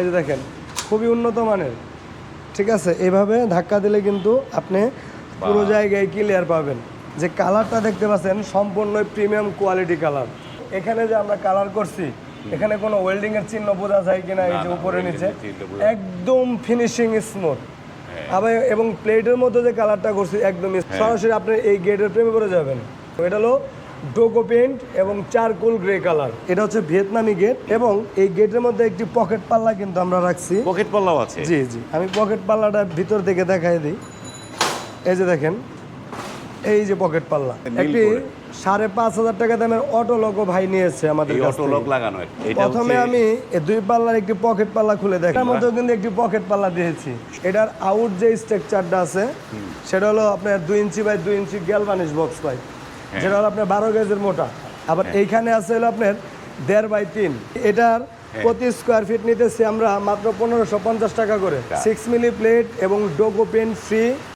এই যে দেখেন খুবই উন্নত মানের। ঠিক আছে? এভাবে ধাক্কা দিলে কিন্তু আপনি পুরো জায়গায় ক্লিয়ার পাবেন। যে কালারটা দেখতে পাচ্ছেন সম্পূর্ণ প্রিমিয়াম কোয়ালিটি কালার এখানে যে আমরা কালার করছি এখানে কোনো ওয়েল্ডিং এর চিহ্ন বোঝা যায় কিনা এই যে উপরে নিচে। একদম ফিনিশিং স্মুথ আবার এবং প্লেটের মধ্যে যে কালারটা করছি একদম সরাসরি আপনি এই গেটের প্রেমে পড়ে যাবেন। এটা হলো ডোকো পেন্ট এবং চারকোল গ্রে কালার। এটা হচ্ছে ভিয়েতনামি গেট এবং এই গেটের মধ্যে একটি পকেট পাল্লা কিন্তু আমরা রাখছি। পকেট পাল্লাও আছে? জি জি। আমি পকেট পাল্লাটা ভিতর থেকে দেখাই দিই। এই যে দেখেন এই যে পকেট পাল্লা। একটি সাড়ে পাঁচ হাজার টাকা দামের অটো লোকো ভাই নিয়েছে আমাদের এই অটো লক লাগানো এটা প্রথমে আমি এই দুই পাল্লার একটি পকেট পাল্লা খুলে দেখি। এটার মধ্যেও কিন্তু একটি পকেট পাল্লা দিয়েছি। এটার আউট যে স্ট্রাকচারটা আছে সেটা হলো আপনার দুই ইঞ্চি বাই দুই ইঞ্চি গ্যালভানিশ বক্স পাই। যেটা হলো আপনার বারো গেজের মোটা। আবার এইখানে আছে হলো আপনার দেড় বাই তিন। এটার হ্যাঁ। প্রতি স্কোয়ার ফিট নিতেছি আমরা মাত্র পনেরোশো পঞ্চাশ টাকা করে। সিক্স মিলি প্লেট এবং ডোকো পেন ফ্রি